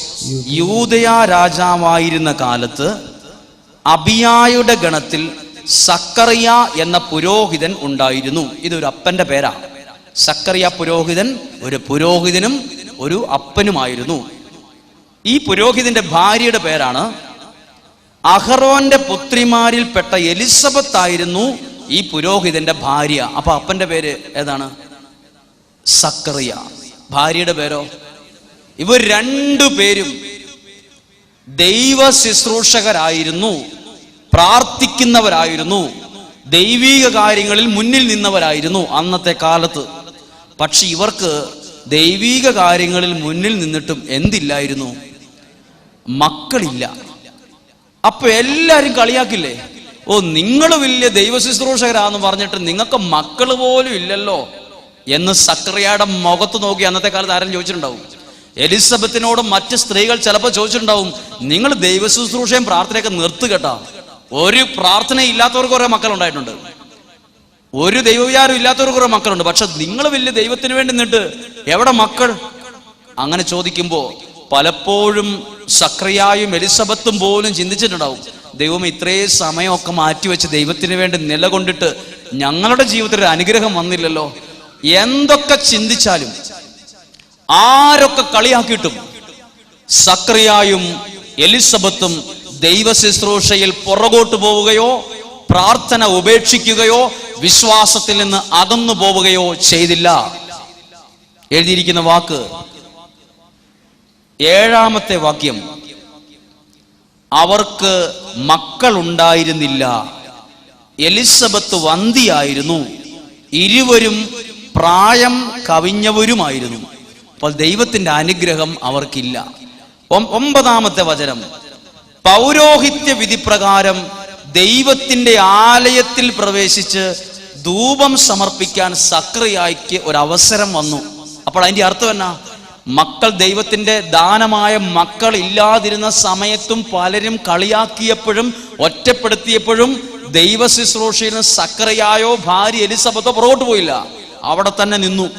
യൂതയ രാജാവായിരുന്ന കാലത്ത് അബിയായുടെ ഗണത്തിൽ സക്കറിയ എന്ന പുരോഹിതൻ ഉണ്ടായിരുന്നു. ഇതൊരു അപ്പന്റെ പേരാ. സക്കറിയ പുരോഹിതൻ ഒരു പുരോഹിതനും ഒരു അപ്പനുമായിരുന്നു. ഈ പുരോഹിതന്റെ ഭാര്യയുടെ പേരാണ് അഹറോന്റെ പുത്രിമാരിൽപ്പെട്ട എലിസബത്ത് ആയിരുന്നു ഈ പുരോഹിതന്റെ ഭാര്യ. അപ്പൊ അപ്പന്റെ പേര് ഏതാണ്? സക്കറിയ. ഭാര്യയുടെ പേരോ? ഇവർ രണ്ടു പേരും ദൈവ ശുശ്രൂഷകരായിരുന്നു പ്രാർത്ഥിക്കുന്നവരായിരുന്നു ദൈവീക കാര്യങ്ങളിൽ മുന്നിൽ നിന്നവരായിരുന്നു അന്നത്തെ കാലത്ത്. പക്ഷെ ഇവർക്ക് ദൈവീക കാര്യങ്ങളിൽ മുന്നിൽ നിന്നിട്ടും എന്തില്ലായിരുന്നു? മക്കളില്ല. അപ്പൊ എല്ലാരും കളിയാക്കില്ലേ? ഓ നിങ്ങൾ വലിയ ദൈവ ശുശ്രൂഷകരാന്ന് പറഞ്ഞിട്ട് നിങ്ങൾക്ക് മക്കൾ പോലും ഇല്ലല്ലോ എന്ന് സക്രിയയുടെ മുഖത്ത് നോക്കി അന്നത്തെ കാലത്ത് ആരും ചോദിച്ചിട്ടുണ്ടാവും? എലിസബത്തിനോടും മറ്റ് സ്ത്രീകൾ ചിലപ്പോൾ ചോദിച്ചിട്ടുണ്ടാവും നിങ്ങൾ ദൈവ ശുശ്രൂഷയും പ്രാർത്ഥനയൊക്കെ നിർത്തു കേട്ടാ. ഒരു പ്രാർത്ഥന ഇല്ലാത്തവർക്ക് കുറെ മക്കൾ ഉണ്ടായിട്ടുണ്ട് ഒരു ദൈവവിചാരം ഇല്ലാത്തവർക്ക് കുറെ മക്കളുണ്ട്. പക്ഷെ നിങ്ങൾ വലിയ ദൈവത്തിന് വേണ്ടി നിന്നിട്ട് എവിടെ മക്കൾ? അങ്ങനെ ചോദിക്കുമ്പോൾ പലപ്പോഴും സക്രിയായും എലിസബത്തും പോലും ചിന്തിച്ചിട്ടുണ്ടാവും ദൈവം ഇത്രയും സമയമൊക്കെ മാറ്റിവെച്ച് ദൈവത്തിന് വേണ്ടി നിലകൊണ്ടിട്ട് ഞങ്ങളുടെ ജീവിതത്തിൽ അനുഗ്രഹം വന്നില്ലല്ലോ. എന്തൊക്കെ ചിന്തിച്ചാലും ആരൊക്കെ കളിയാക്കിയിട്ടും സക്രിയായും എലിസബത്തും ദൈവ ശുശ്രൂഷയിൽ പുറകോട്ട് പോവുകയോ പ്രാർത്ഥന ഉപേക്ഷിക്കുകയോ വിശ്വാസത്തിൽ നിന്ന് അകന്നു പോവുകയോ ചെയ്തില്ല. എഴുതിയിരിക്കുന്ന വാക്ക് ഏഴാമത്തെ വാക്യം. അവർക്ക് മക്കളുണ്ടായിരുന്നില്ല. എലിസബത്ത് വന്തിയായിരുന്നു. ഇരുവരും പ്രായം കവിഞ്ഞവരുമായിരുന്നു. അപ്പോൾ ദൈവത്തിന്റെ അനുഗ്രഹം അവർക്കില്ല. ഒമ്പതാമത്തെ വചനം. പൗരോഹിത്യ വിധി പ്രകാരം ദൈവത്തിന്റെ ആലയത്തിൽ പ്രവേശിച്ച് ധൂപം സമർപ്പിക്കാൻ സക്രിയായിക്ക് ഒരു അവസരം വന്നു. അപ്പോൾ അതിന്റെ അർത്ഥം എന്നാ? മക്കൾ ദൈവത്തിന്റെ ദാനമായ മക്കൾ ഇല്ലാതിരുന്ന സമയത്തും പലരും കളിയാക്കിയപ്പോഴും ഒറ്റപ്പെടുത്തിയപ്പോഴും ദൈവ ശുശ്രൂഷയിൽ സക്രയായോ ഭാര്യ എലിസബത്തോ പുറകോട്ട് പോയില്ല. അവിടെ തന്നെ നിന്നു.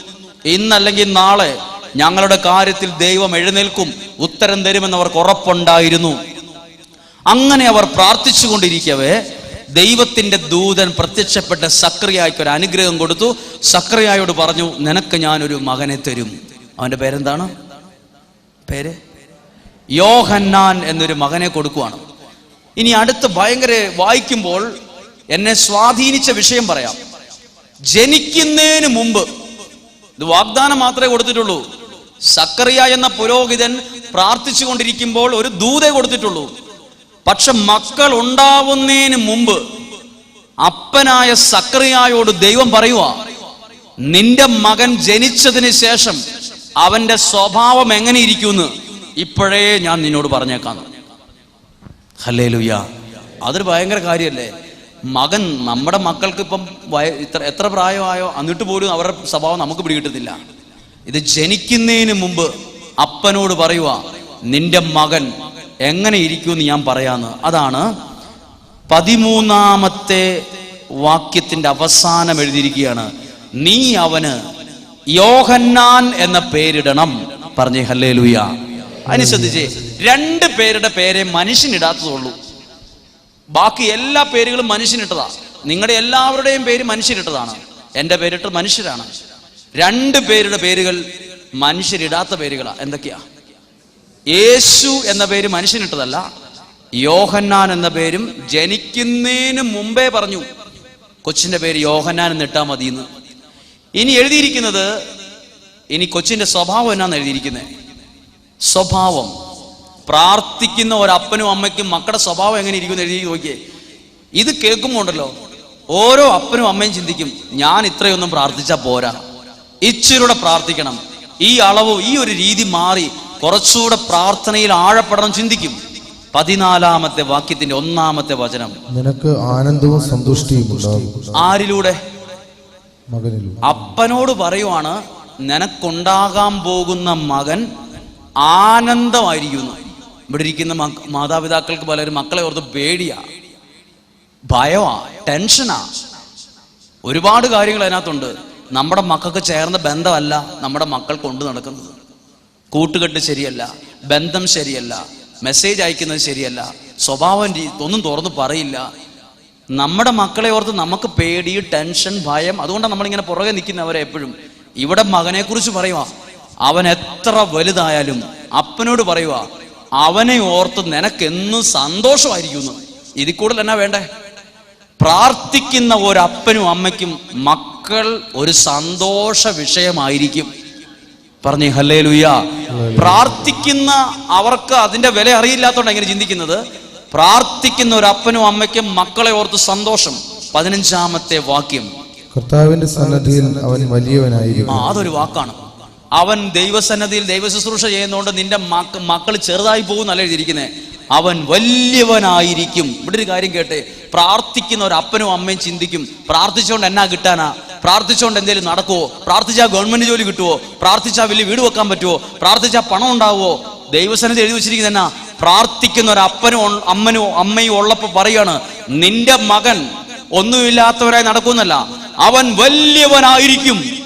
ഇന്നല്ലെങ്കിൽ നാളെ ഞങ്ങളുടെ കാര്യത്തിൽ ദൈവം എഴുന്നേൽക്കും ഉത്തരം തരുമെന്ന് അവർക്ക് ഉറപ്പുണ്ടായിരുന്നു. അങ്ങനെ അവർ പ്രാർത്ഥിച്ചു കൊണ്ടിരിക്കവേ ദൈവത്തിന്റെ ദൂതൻ പ്രത്യക്ഷപ്പെട്ട സക്രിയായ്ക്ക് ഒരു അനുഗ്രഹം കൊടുത്തു. സക്രിയായോട് പറഞ്ഞു നിനക്ക് ഞാനൊരു മകനെ തരും. അവന്റെ പേരെന്താണ്? പേര്? യോഹന്നാൻ എന്നൊരു മകനെ കൊടുക്കുവാണ്. ഇനി അടുത്ത് ഭയങ്കര വായിക്കുമ്പോൾ എന്നെ സ്വാധീനിച്ച വിഷയം പറയാം. ജനിക്കുന്നതിന് മുമ്പ് ഇത് വാഗ്ദാനം മാത്രമേ കൊടുത്തിട്ടുള്ളൂ. സക്കറിയ എന്ന പുരോഹിതൻ പ്രാർത്ഥിച്ചു കൊണ്ടിരിക്കുമ്പോൾ ഒരു ദൂതെ കൊടുത്തിട്ടുള്ളൂ. പക്ഷെ മക്കൾ ഉണ്ടാവുന്നതിന് മുമ്പ് അപ്പനായ സക്രിയായോട് ദൈവം പറയുക നിന്റെ മകൻ ജനിച്ചതിന് ശേഷം അവന്റെ സ്വഭാവം എങ്ങനെ ഇരിക്കുമെന്ന് ഇപ്പോഴേ ഞാൻ നിന്നോട് പറഞ്ഞേക്കാന്ന് ഹലേ ലുയ്യ അതൊരു ഭയങ്കര കാര്യമല്ലേ മകൻ നമ്മുടെ മക്കൾക്ക് ഇപ്പം ഇത്ര എത്ര പ്രായമായോ? എന്നിട്ട് പോലും അവരുടെ സ്വഭാവം നമുക്ക് പിടികിട്ടുന്നില്ല ഇത് ജനിക്കുന്നതിന് മുമ്പ് അപ്പനോട് പറയുക നിന്റെ മകൻ എങ്ങനെ ഇരിക്കുമെന്ന് ഞാൻ പറയാന്ന്. അതാണ് പതിമൂന്നാമത്തെ വാക്യത്തിന്റെ അവസാനം എഴുതിയിരിക്കുകയാണ്. നീ അവന് യോഹന്നാൻ എന്ന പേരിടണം. പറഞ്ഞേ ഹല്ലേ ലൂയ അതിന് ശ്രദ്ധിച്ചേ രണ്ട് പേരുടെ പേരെ മനുഷ്യനിടാത്തതുള്ളൂ ബാക്കി എല്ലാ പേരുകളും മനുഷ്യനിട്ടതാ. നിങ്ങളുടെ എല്ലാവരുടെയും പേര് മനുഷ്യനിട്ടതാണ്. എന്റെ പേരിട്ട് മനുഷ്യരാണ്. രണ്ട് പേരുടെ പേരുകൾ മനുഷ്യരിടാത്ത പേരുകളാ. എന്തൊക്കെയാ? യേശു എന്ന പേര് മനുഷ്യനിട്ടതല്ല യോഹന്നാൻ എന്ന പേരും ജനിക്കുന്നതിന് മുമ്പേ പറഞ്ഞു. കൊച്ചിന്റെ പേര് യോഹന്നാൻ എന്ന് ഇട്ടാ മതി എന്ന് ഇനി എഴുതിയിരിക്കുന്നത് ഇനി കൊച്ചിന്റെ സ്വഭാവം എന്നാന്ന് എഴുതിയിരിക്കുന്നത്? സ്വഭാവം. പ്രാർത്ഥിക്കുന്ന ഒരപ്പനും അമ്മയ്ക്കും മക്കളുടെ സ്വഭാവം എങ്ങനെ ഇരിക്കുന്നു എഴുതി നോക്കിയേ. ഇത് കേൾക്കുമ്പോൾ ഉണ്ടല്ലോ ഓരോ അപ്പനും അമ്മയും ചിന്തിക്കും ഞാൻ ഇത്രയൊന്നും പ്രാർത്ഥിച്ചാൽ പോരാ. ഇച്ചിരൂടെ പ്രാർത്ഥിക്കണം. ഈ അളവ് ഈ ഒരു രീതി മാറി കുറച്ചുകൂടെ പ്രാർത്ഥനയിൽ ആഴപ്പെടണം ചിന്തിക്കും. പതിനാലാമത്തെ വാക്യത്തിന്റെ ഒന്നാമത്തെ വചനം. നിനക്ക് ആനന്ദവും സന്തുഷ്ടിയും ആരിലൂടെ? അപ്പനോട് പറയുവാണ് നിനക്കുണ്ടാകാൻ പോകുന്ന മകൻ ആനന്ദമായിരിക്കുന്നു. ഇവിടെ ഇരിക്കുന്ന മാതാപിതാക്കൾക്ക് പലരും മക്കളെ ഓർത്ത് പേടിയാ. ഭയമാ ടെൻഷനാ. ഒരുപാട് കാര്യങ്ങൾ അതിനകത്തുണ്ട്. നമ്മുടെ മക്കൾക്ക് ചേർന്ന ബന്ധമല്ല നമ്മുടെ മക്കൾ കൊണ്ടു നടക്കുന്നത്. കൂട്ടുകെട്ട് ശരിയല്ല ബന്ധം ശരിയല്ല മെസ്സേജ് അയക്കുന്നത് ശരിയല്ല സ്വഭാവം ഒന്നും തുറന്ന് പറയില്ല. നമ്മുടെ മക്കളെ ഓർത്ത് നമുക്ക് പേടി ടെൻഷൻ ഭയം അതുകൊണ്ടാണ് നമ്മളിങ്ങനെ പുറകെ നിൽക്കുന്നവരെ എപ്പോഴും. ഇവിടെ മകനെ കുറിച്ച് പറയുക അവൻ എത്ര വലുതായാലും അപ്പനോട് പറയുക അവനെ ഓർത്ത് നിനക്കെന്നും സന്തോഷമായിരിക്കുന്നു. ഇതിൽ കൂടുതൽ എന്നാ വേണ്ടേ? പ്രാർത്ഥിക്കുന്ന ഒരപ്പനും അമ്മയ്ക്കും മക്കൾ ഒരു സന്തോഷ വിഷയമായിരിക്കും. പറഞ്ഞു ഹല്ലേ ലുയ്യ പ്രാർത്ഥിക്കുന്ന അവർക്ക് അതിന്റെ വില അറിയില്ലാത്തോണ്ട് എങ്ങനെ ചിന്തിക്കുന്നത്. പ്രാർത്ഥിക്കുന്ന ഒരു അപ്പനും അമ്മയ്ക്കും മക്കളെ ഓർത്ത് സന്തോഷം. പതിനഞ്ചാമത്തെ വാക്യം. കർത്താവിന്റെ സന്നദ്ധിയിൽ അവൻ വലിയവനായിരിക്കും. അതൊരു വാക്കാണ്. അവൻ ദൈവസന്നദ്ധിയിൽ ദൈവ ശുശ്രൂഷ ചെയ്യുന്നതുകൊണ്ട് നിന്റെ മക്കൾ ചെറുതായി പോകുന്നല്ല എഴുതിയിരിക്കുന്നത് അവൻ വലിയവനായിരിക്കും. ഇവിടെ ഒരു കാര്യം കേട്ടെ. പ്രാർത്ഥിക്കുന്ന ഒരു അപ്പനും അമ്മയും ചിന്തിക്കും പ്രാർത്ഥിച്ചുകൊണ്ട് എന്നാ കിട്ടാനാ? പ്രാർത്ഥിച്ചുകൊണ്ട് എന്തെങ്കിലും നടക്കുവോ? പ്രാർത്ഥിച്ചാൽ ഗവൺമെന്റ് ജോലി കിട്ടുവോ? പ്രാർത്ഥിച്ചാൽ വലിയ വീട് വെക്കാൻ പറ്റുമോ പ്രാർത്ഥിച്ചാൽ പണം ഉണ്ടാവുമോ ദൈവസനത്തിൽ എഴുതി വെച്ചിരിക്കുന്ന എന്നാ? പ്രാർത്ഥിക്കുന്ന ഒരു അപ്പനും അമ്മനും അമ്മയും ഉള്ളപ്പോൾ പറയാണ് നിന്റെ മകൻ ഒന്നുമില്ലാത്തവരായി നടക്കുന്നല്ല അവൻ വലിയവനായിരിക്കും.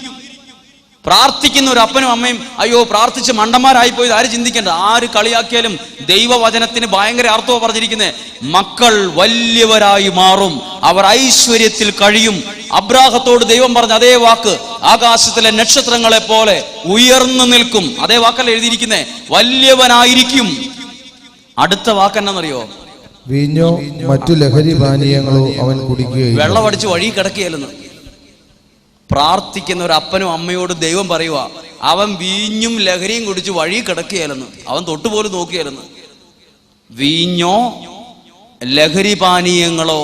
പ്രാർത്ഥിക്കുന്ന ഒരു അപ്പനും അമ്മയും അയ്യോ പ്രാർത്ഥിച്ച് മണ്ടന്മാരായി പോയത് ആര് ചിന്തിക്കേണ്ട ആര് കളിയാക്കിയാലും ദൈവവചനത്തിന് ഭയങ്കര അർത്ഥമാണ് പറഞ്ഞിരിക്കുന്നത് മക്കൾ വലിയവരായി മാറും അവർ ഐശ്വര്യത്തിൽ കഴിയും. അബ്രാഹത്തോട് ദൈവം പറഞ്ഞ അതേ വാക്ക് ആകാശത്തിലെ നക്ഷത്രങ്ങളെ പോലെ ഉയർന്നു നിൽക്കും. അതേ വാക്കല്ല എഴുതിയിരിക്കുന്നത് വലിയവനായിരിക്കും. അടുത്ത വാക്കെന്നറിയോ വീഞ്ഞോ മറ്റു ലഹരി പാനീയങ്ങളോ അവൻ കുടിക്കുകയും വെള്ളമടിച്ച് വഴി കിടക്കുകയല്ലെന്ന്. പ്രാർത്ഥിക്കുന്ന ഒരു അപ്പനും അമ്മയോട് ദൈവം പറയുക അവൻ വീഞ്ഞും ലഹരിയും കുടിച്ച് വഴി കിടക്കുകയായിരുന്നു. അവൻ തൊട്ടുപോലും നോക്കിയാലെന്ന് വീഞ്ഞോ ലഹരി പാനീയങ്ങളോ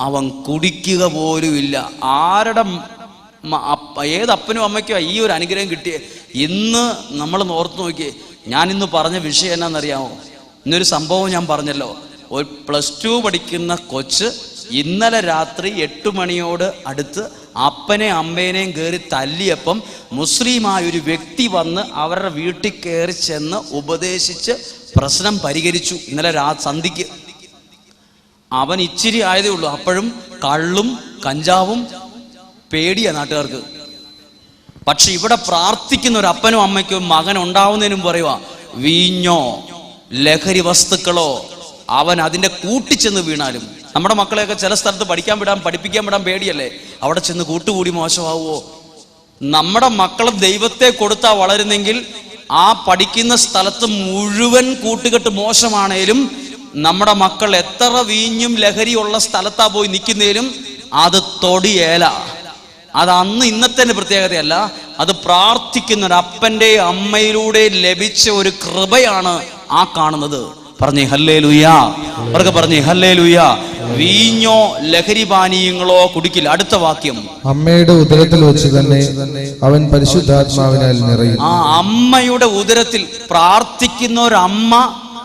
അവൻ കുടിക്കുക പോലുമില്ല ആരുടെ ഏത് അപ്പനും അമ്മയ്ക്കോ ഈ ഒരു അനുഗ്രഹം കിട്ടിയ ഇന്ന് നമ്മൾ ഓർത്ത് നോക്കിയേ ഞാൻ ഇന്ന് പറഞ്ഞ വിഷയം എന്നാണെന്നറിയാമോ? ഇന്നൊരു സംഭവം ഞാൻ പറഞ്ഞല്ലോ. ഒരു പ്ലസ് ടു പഠിക്കുന്ന കൊച്ച് ഇന്നലെ രാത്രി എട്ട് മണിയോട് അടുത്ത് അപ്പനെ അമ്മേനെയും കയറി തല്ലിയപ്പം മുസ്ലിമായ ഒരു വ്യക്തി വന്ന് അവരുടെ വീട്ടിൽ കയറി ചെന്ന് ഉപദേശിച്ച് പ്രശ്നം പരിഹരിച്ചു. ഇന്നലെ രാ സന്ധിക്ക് അവൻ ഇച്ചിരി ആയതേ ഉള്ളൂ. അപ്പോഴും കള്ളും കഞ്ചാവും പേടിയാ നാട്ടുകാർക്ക്. പക്ഷെ ഇവിടെ പ്രാർത്ഥിക്കുന്ന ഒരു അപ്പനും അമ്മയ്ക്കും മകൻ ഉണ്ടാവുന്നതിനും പറയുക വീഞ്ഞോ ലഹരി വസ്തുക്കളോ അവൻ അതിന്റെ കൂട്ടിച്ചെന്ന് വീണാലും നമ്മുടെ മക്കളെയൊക്കെ ചില സ്ഥലത്ത് പഠിക്കാൻ വിടാൻ പഠിപ്പിക്കാൻ വിടാൻ പേടിയല്ലേ? അവിടെ ചെന്ന് കൂട്ടുകൂടി മോശമാവുമോ നമ്മുടെ മക്കളെ ദൈവത്തെ കൊടുത്താ വളരുന്നെങ്കിൽ ആ പഠിക്കുന്ന സ്ഥലത്ത് മുഴുവൻ കൂട്ടുകെട്ട് മോശമാണേലും നമ്മുടെ മക്കൾ എത്ര വീഞ്ഞും ലഹരിയുള്ള സ്ഥലത്താ പോയി നിൽക്കുന്നതിലും അത് തൊടിയേല. അത് അന്ന് ഇന്നത്തെ പ്രത്യേകതയല്ല അത് പ്രാർത്ഥിക്കുന്ന ഒരു അപ്പന്റെ അമ്മയിലൂടെ ലഭിച്ച ഒരു കൃപയാണ് ആ കാണുന്നത്. പറഞ്ഞേ ഹല്ലേ ലുയാ അവർക്ക് പറഞ്ഞേ ഹല്ലേ ലുയാ വീഞ്ഞോ ലഹരി പാനീയങ്ങളോ കുടിക്കില്ല. അടുത്ത വാക്യം. അമ്മയുടെ ഉദരത്തിൽ വെച്ച് തന്നെ അവൻ പരിശുദ്ധാത്മാവിനാൽ നിറയും ആ അമ്മയുടെ ഉദരത്തിൽ പ്രാർത്ഥിക്കുന്ന ഒരു അമ്മ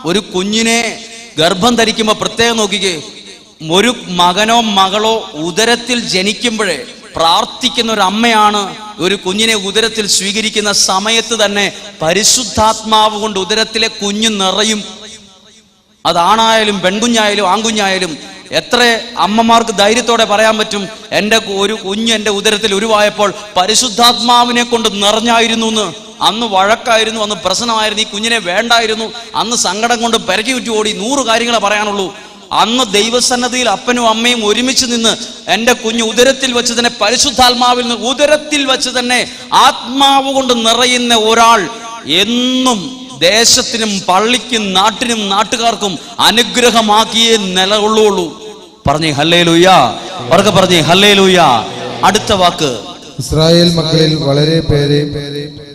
ഒരു കുഞ്ഞിനെ ഗർഭം ധരിക്കുമ്പോൾ പ്രത്യേകം നോക്കിക്കേ. ഒരു മകനോ മകളോ ഉദരത്തിൽ ജനിക്കുമ്പോഴേ പ്രാർത്ഥിക്കുന്ന ഒരു അമ്മയാണ് ഒരു കുഞ്ഞിനെ ഉദരത്തിൽ സ്വീകരിക്കുന്ന സമയത്ത് തന്നെ പരിശുദ്ധാത്മാവ് കൊണ്ട് ഉദരത്തിലെ കുഞ്ഞ് നിറയും. അതാണായാലും പെൺകുഞ്ഞായാലും ആൺകുഞ്ഞായാലും എത്ര അമ്മമാർക്ക് ധൈര്യത്തോടെ പറയാൻ പറ്റും? എന്റെ ഒരു കുഞ്ഞ് എന്റെ ഉദരത്തിൽ ഉരുവായപ്പോൾ പരിശുദ്ധാത്മാവിനെ കൊണ്ട് നിറഞ്ഞായിരുന്നു എന്ന്. അന്ന് വഴക്കായിരുന്നു അന്ന് പ്രശ്നമായിരുന്നു ഈ കുഞ്ഞിനെ വേണ്ടായിരുന്നു. അന്ന് സങ്കടം കൊണ്ട് പെരക്കി വിറ്റു ഓടി. നൂറ് കാര്യങ്ങളെ പറയാനുള്ളൂ. അന്ന് ദൈവസന്നദ്ധിയിൽ അപ്പനും അമ്മയും ഒരുമിച്ച് നിന്ന് എന്റെ കുഞ്ഞ് ഉദരത്തിൽ വെച്ച് തന്നെ പരിശുദ്ധാത്മാവിൽ നിന്ന് ഉദരത്തിൽ വെച്ച് തന്നെ ആത്മാവ് കൊണ്ട് നിറയുന്ന ഒരാൾ എന്നും ദേശത്തിനും പള്ളിക്കും നാട്ടിനും നാട്ടുകാർക്കും അനുഗ്രഹമാക്കിയേ നിലകൊള്ളുള്ളൂ പറഞ്ഞേ ഹല്ലേ ലൂയ അവർക്ക് പറഞ്ഞേ ഹല്ലേ ലൂയ അടുത്ത വാക്ക്. ഇസ്രായേൽ മക്കളിൽ വളരെ പേരെ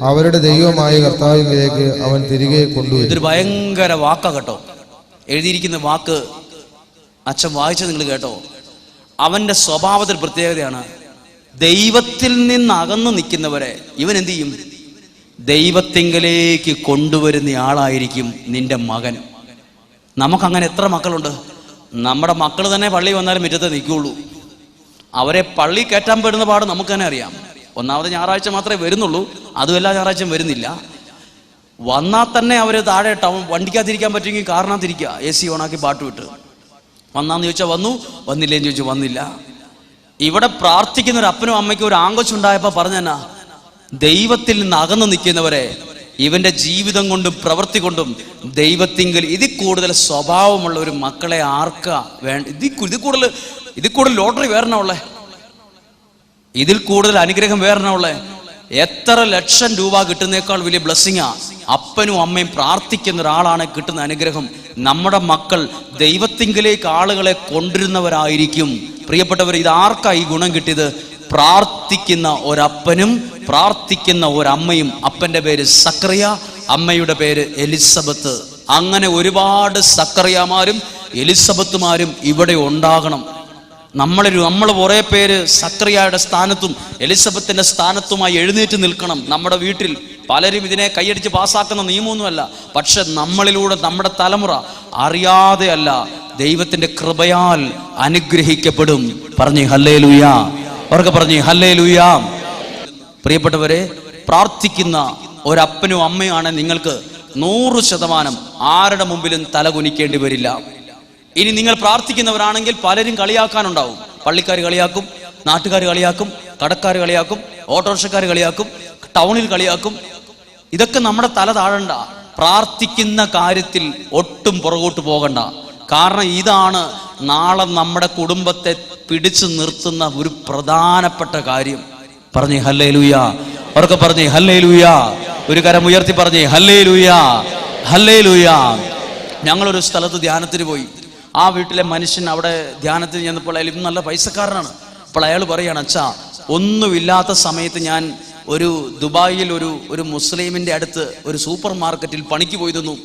അവരുടെ ദൈവമായ കർത്താവിലേക്ക് അവൻ തിരികെ കൊണ്ടുപോയി ഇതൊരു ഭയങ്കര വാക്കാ കേട്ടോ. എഴുതിയിരിക്കുന്ന വാക്ക് അച്ഛൻ വായിച്ചത് നിങ്ങൾ കേട്ടോ. അവന്റെ സ്വഭാവത്തിൽ പ്രത്യേകതയാണ് ദൈവത്തിൽ നിന്ന് അകന്നു നിൽക്കുന്നവരെ ഇവൻ എന്ത് ചെയ്യും? ദൈവത്തിങ്കലേക്ക് കൊണ്ടുവരുന്ന ആളായിരിക്കും നിന്റെ മകൻ. നമുക്കങ്ങനെ എത്ര മക്കളുണ്ട്? നമ്മുടെ മക്കൾ തന്നെ പള്ളി വന്നാലും മുറ്റത്ത് നിൽക്കുകയുള്ളൂ. അവരെ പള്ളി കയറ്റാൻ പെടുന്ന പാട് നമുക്ക് തന്നെ അറിയാം. ഒന്നാമത് ഞായറാഴ്ച മാത്രമേ വരുന്നുള്ളൂ. അതും എല്ലാ ഞായറാഴ്ചയും വരുന്നില്ല. വന്നാൽ തന്നെ അവർ താഴെ ടൗൺ വണ്ടിക്കകത്തിരിക്കാൻ പറ്റുമെങ്കിൽ കാറിനകത്തിരിക്കുക. എ സി ഓണാക്കി പാട്ട് വിട്ട്. വന്നാന്ന് ചോദിച്ചാൽ വന്നു വന്നില്ലേന്ന് ചോദിച്ചു വന്നില്ല. ഇവിടെ പ്രാർത്ഥിക്കുന്ന ഒരു അപ്പനും അമ്മയ്ക്കും ഒരു ആങ്കൊച്ചുണ്ടായപ്പോൾ പറഞ്ഞെന്നാ ദൈവത്തിൽ നിന്ന് അകന്നു നിൽക്കുന്നവരെ ഇവന്റെ ജീവിതം കൊണ്ടും പ്രവൃത്തി കൊണ്ടും ദൈവത്തിങ്കിൽ ഇതിൽ കൂടുതൽ സ്വഭാവമുള്ള ഒരു മക്കളെ ആർക്കാ വേണ്ട? ഇതിൽ ഇതിൽ കൂടുതൽ ഇതിൽ കൂടുതൽ ലോട്ടറി വേറെ ഉള്ളേ? ഇതിൽ കൂടുതൽ അനുഗ്രഹം വേറെ എത്ര ലക്ഷം രൂപ കിട്ടുന്നേക്കാൾ വലിയ ബ്ലെസ്സിങ്ങാ. അപ്പനും അമ്മയും പ്രാർത്ഥിക്കുന്ന ഒരാളാണ് കിട്ടുന്ന അനുഗ്രഹം. നമ്മുടെ മക്കൾ ദൈവത്തിങ്കിലേക്ക് ആളുകളെ കൊണ്ടിരുന്നവരായിരിക്കും പ്രിയപ്പെട്ടവർ ഇത് ആർക്കാ ഈ ഗുണം കിട്ടിയത്? പ്രാർത്ഥിക്കുന്ന ഒരപ്പനും പ്രാർത്ഥിക്കുന്ന ഒരമ്മയും അപ്പന്റെ പേര് സക്രിയ അമ്മയുടെ പേര് എലിസബത്ത്. അങ്ങനെ ഒരുപാട് സക്രിയമാരും എലിസബത്തുമാരും ഇവിടെ ഉണ്ടാകണം. നമ്മളൊരു നമ്മൾ കുറേ പേര് സക്രിയയുടെ സ്ഥാനത്തും എലിസബത്തിന്റെ സ്ഥാനത്തുമായി എഴുന്നേറ്റ് നിൽക്കണം നമ്മുടെ വീട്ടിൽ. പലരും ഇതിനെ കൈയടിച്ച് പാസ്സാക്കുന്ന നിയമമൊന്നുമല്ല. പക്ഷെ നമ്മളിലൂടെ നമ്മുടെ തലമുറ അറിയാതെ അല്ല ദൈവത്തിന്റെ കൃപയാൽ അനുഗ്രഹിക്കപ്പെടും. പറഞ്ഞു ഹല്ലേ ലുയാ അവർക്ക് പറഞ്ഞു ഹല്ലേ ലുയാ പ്രിയപ്പെട്ടവരെ പ്രാർത്ഥിക്കുന്ന ഒരപ്പനും അമ്മയാണ് നിങ്ങൾക്ക് നൂറ് ശതമാനം ആരുടെ മുമ്പിലും തല കുനിക്കേണ്ടി വരില്ല. ഇനി നിങ്ങൾ പ്രാർത്ഥിക്കുന്നവരാണെങ്കിൽ പലരും കളിയാക്കാനുണ്ടാവും. പള്ളിക്കാർ കളിയാക്കും നാട്ടുകാർ കളിയാക്കും കടക്കാർ കളിയാക്കും ഓട്ടോറിക്ഷക്കാർ കളിയാക്കും ടൗണിൽ കളിയാക്കും. ഇതൊക്കെ നമ്മുടെ തല താഴണ്ട. പ്രാർത്ഥിക്കുന്ന കാര്യത്തിൽ ഒട്ടും പുറകോട്ട് പോകണ്ട. കാരണം ഇതാണ് നാളെ നമ്മുടെ കുടുംബത്തെ പിടിച്ചു നിർത്തുന്ന ഒരു പ്രധാനപ്പെട്ട കാര്യം. പറഞ്ഞേ ഹല്ലേ ലൂയ അവർക്ക് പറഞ്ഞേ ഹല്ലേ ലൂയ ഒരു കരം ഉയർത്തി പറഞ്ഞേ ഹല്ലേ ലൂയ ഹല്ലേ ലൂയ ഞങ്ങളൊരു സ്ഥലത്ത് ധ്യാനത്തിന് പോയി. ആ വീട്ടിലെ മനുഷ്യൻ അവിടെ ധ്യാനത്തിന് ചെന്നപ്പോൾ അയാൾ ഇന്ന് നല്ല പൈസക്കാരനാണ്. അപ്പോൾ അയാൾ പറയുകയാണ് അച്ഛാ ഒന്നുമില്ലാത്ത സമയത്ത് ഞാൻ ഒരു ദുബായിൽ ഒരു ഒരു മുസ്ലിമിന്റെ അടുത്ത് ഒരു സൂപ്പർ മാർക്കറ്റിൽ പണിക്ക് പോയി തന്നു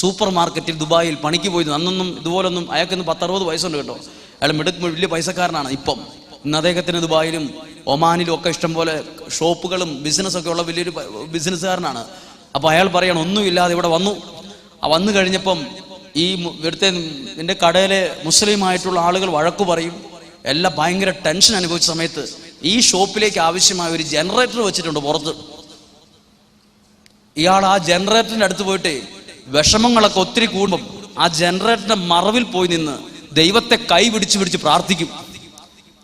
സൂപ്പർ മാർക്കറ്റിൽ ദുബായിൽ പണിക്ക് പോയി നിന്നു. അന്നൊന്നും ഇതുപോലൊന്നും അയാൾക്കൊന്നും പത്തറുപത് വയസ്സുണ്ട് കേട്ടോ. അയാൾ മിടുക്ക് വലിയ പൈസക്കാരനാണ് ഇപ്പം. ഇന്ന് അദ്ദേഹത്തിന് ദുബായിലും ഒമാനിലും ഒക്കെ ഇഷ്ടംപോലെ ഷോപ്പുകളും ബിസിനസ്സൊക്കെ ഉള്ള വലിയൊരു ബിസിനസ്സുകാരനാണ് അപ്പോൾ അയാൾ പറയണം ഒന്നുമില്ലാതെ ഇവിടെ വന്നു. ആ വന്നു കഴിഞ്ഞപ്പം ഈ ഇവിടുത്തെ എന്റെ കടയിലെ മുസ്ലിമായിട്ടുള്ള ആളുകൾ വഴക്കു പറയും. എല്ലാം ഭയങ്കര ടെൻഷൻ അനുഭവിച്ച സമയത്ത് ഈ ഷോപ്പിലേക്ക് ആവശ്യമായ ഒരു ജനറേറ്റർ വെച്ചിട്ടുണ്ട് പുറത്ത്. ഇയാൾ ആ ജനറേറ്ററിന്റെ അടുത്ത് പോയിട്ട് വിഷമങ്ങളൊക്കെ ഒത്തിരി കൂടുമ്പം ആ ജനറേറ്ററിന്റെ മറവിൽ പോയി നിന്ന് ദൈവത്തെ കൈ പിടിച്ച് പിടിച്ച് പ്രാർത്ഥിക്കും.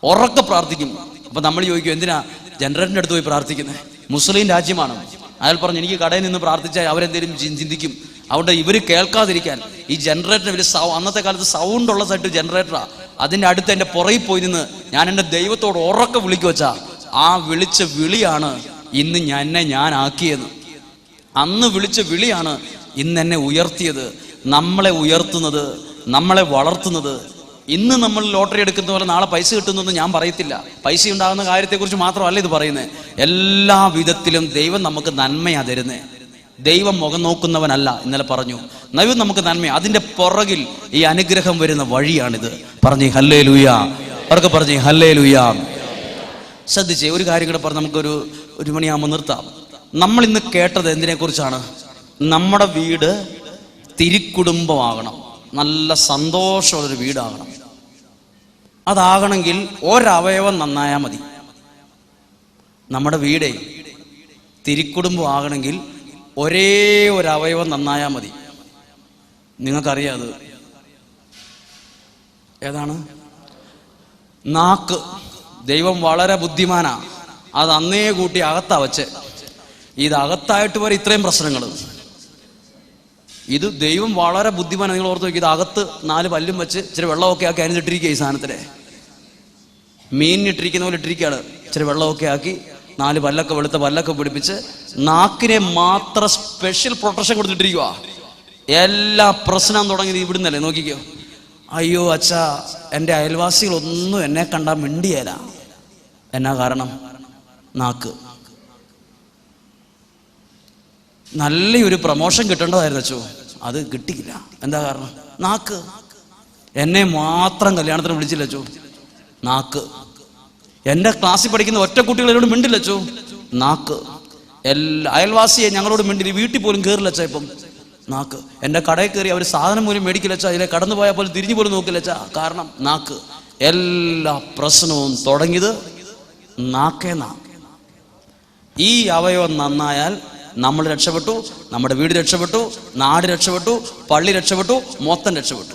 ഉറക്കെ പ്രാർത്ഥിക്കും. അപ്പൊ നമ്മൾ ചോദിക്കും എന്തിനാ ജനറേറ്ററിന്റെ അടുത്ത് പോയി പ്രാർത്ഥിക്കുന്നത് മുസ്ലിം രാജ്യമാണ്. അയാൾ പറഞ്ഞു എനിക്ക് കടയിൽ നിന്ന് പ്രാർത്ഥിച്ചാൽ അവരെന്തെങ്കിലും ചിന്തിക്കും. അതുകൊണ്ട് ഇവർ കേൾക്കാതിരിക്കാൻ. ഈ ജനറേറ്റർ ഇവർ സൗ അന്നത്തെ കാലത്ത് സൗണ്ട് ഉള്ള സൈറ്റ് ജനറേറ്ററാണ് അതിന്റെ അടുത്ത് എന്റെ പുറകിൽ പോയി നിന്ന് ഞാൻ എന്റെ ദൈവത്തോട് ഉറക്കെ വിളിക്കു വെച്ചാ ആ വിളിച്ച വിളിയാണ് ഇന്ന് എന്നെ ഞാൻ ആക്കിയത് അന്ന് വിളിച്ച വിളിയാണ് ഇന്ന് എന്നെ ഉയർത്തിയത്. നമ്മളെ ഉയർത്തുന്നത് നമ്മളെ വളർത്തുന്നത് ഇന്ന് നമ്മൾ ലോട്ടറി എടുക്കുന്ന പോലെ നാളെ പൈസ കിട്ടുന്നൊന്നും ഞാൻ പറയത്തില്ല. പൈസ ഉണ്ടാകുന്ന കാര്യത്തെക്കുറിച്ച് മാത്രമല്ല ഇത് പറയുന്നത് എല്ലാ വിധത്തിലും ദൈവം നമുക്ക് നന്മയാ തരുന്നത് ദൈവം മുഖം നോക്കുന്നവനല്ല ഇന്നലെ പറഞ്ഞു. ദൈവം നമുക്ക് നന്മ അതിന്റെ പുറകിൽ ഈ അനുഗ്രഹം വരുന്ന വഴിയാണിത്. പറഞ്ഞു ഹല്ലേ ലൂയ അവർക്ക് പറഞ്ഞു ഹല്ലേ ലൂയ ശ്രദ്ധിച്ചേ ഒരു കാര്യം കൂടെ പറഞ്ഞ് നമുക്കൊരു ഒരു മണിയാകുമ്പോൾ നിർത്താം. നമ്മൾ ഇന്ന് കേട്ടത് എന്തിനെ കുറിച്ചാണ് നമ്മുടെ വീട് തിരിക്കുടുംബമാകണം. നല്ല സന്തോഷമുള്ളൊരു വീടാകണം. അതാകണമെങ്കിൽ ഒരവയവം നന്നായാൽ മതി. നമ്മുടെ വീടേ തിരിക്കുടുംബം ആകണമെങ്കിൽ ഒരേ ഒരു അവയവം നന്നായാൽ മതി. നിങ്ങൾക്കറിയാം അത്. ഏതാണ്? നാക്ക്. ദൈവം വളരെ ബുദ്ധിമാനാ. അത് അന്നേ കൂട്ടി അകത്താ വച്ച്. ഇത് അകത്തായിട്ട് വരെ ഇത്രയും പ്രശ്നങ്ങൾ ഇത് ദൈവം വളരെ ബുദ്ധിമാനാണ്. നിങ്ങൾ ഓർത്ത് നോക്കി ഇത് അകത്ത് നാല് പല്ലും വെച്ച് ഇച്ചിരി വെള്ളമൊക്കെ ആക്കി അരിഞ്ഞിട്ടിരിക്കുക ഈ സാധനത്തിനെ മീനിട്ടിരിക്കുന്ന പോലെ ഇട്ടിരിക്കുകയാണ്. ഇച്ചിരി വെള്ളമൊക്കെ ആക്കി നാല് പല്ലൊക്കെ വെളുത്ത പല്ലൊക്കെ പിടിപ്പിച്ച് നാക്കിനെ മാത്രം സ്പെഷ്യൽ പ്രൊട്ടക്ഷൻ കൊടുത്തിട്ടിരിക്കുക എല്ലാ പ്രശ്നം തുടങ്ങിയത് ഇവിടുന്നല്ലേ? നോക്കിക്കോ. അയ്യോ അച്ഛാ എന്റെ അയൽവാസികളൊന്നും എന്നെ കണ്ടാൽ മിണ്ടിയല്ല എന്നാ കാരണം? നാക്ക്. നല്ലൊരു പ്രമോഷൻ കിട്ടേണ്ടതായിരുന്നു അച്ചോ. അത് കിട്ടിയില്ല. എന്താ കാരണം? നാക്ക്. എന്നെ മാത്രം കല്യാണത്തിന് വിളിച്ചില്ല അച്ചോ. നാക്ക്. എന്റെ ക്ലാസ്സിൽ പഠിക്കുന്ന ഒറ്റ കുട്ടികൾ എന്നോട് മിണ്ടില്ല നാക്ക്. എല്ലാ അയൽവാസിയെ ഞങ്ങളോട് മിണ്ടില്ല. വീട്ടിൽ പോലും കയറില്ല അച്ഛ ഇപ്പം. നാക്ക്. എന്റെ കടയിൽ കയറി അവർ സാധനം പോലും മേടിക്കില്ല അച്ഛാ. അതിലെ കടന്നു പോയാൽ പോലും തിരിഞ്ഞു പോലും നോക്കില്ല കാരണം നാക്ക്. എല്ലാ പ്രശ്നവും തുടങ്ങിയത് നാക്കേന്നാ. ഈ അവയവം നന്നായാൽ നമ്മൾ രക്ഷപ്പെട്ടു നമ്മുടെ വീട് രക്ഷപ്പെട്ടു നാട് രക്ഷപ്പെട്ടു പള്ളി രക്ഷപ്പെട്ടു മൊത്തം രക്ഷപ്പെട്ടു.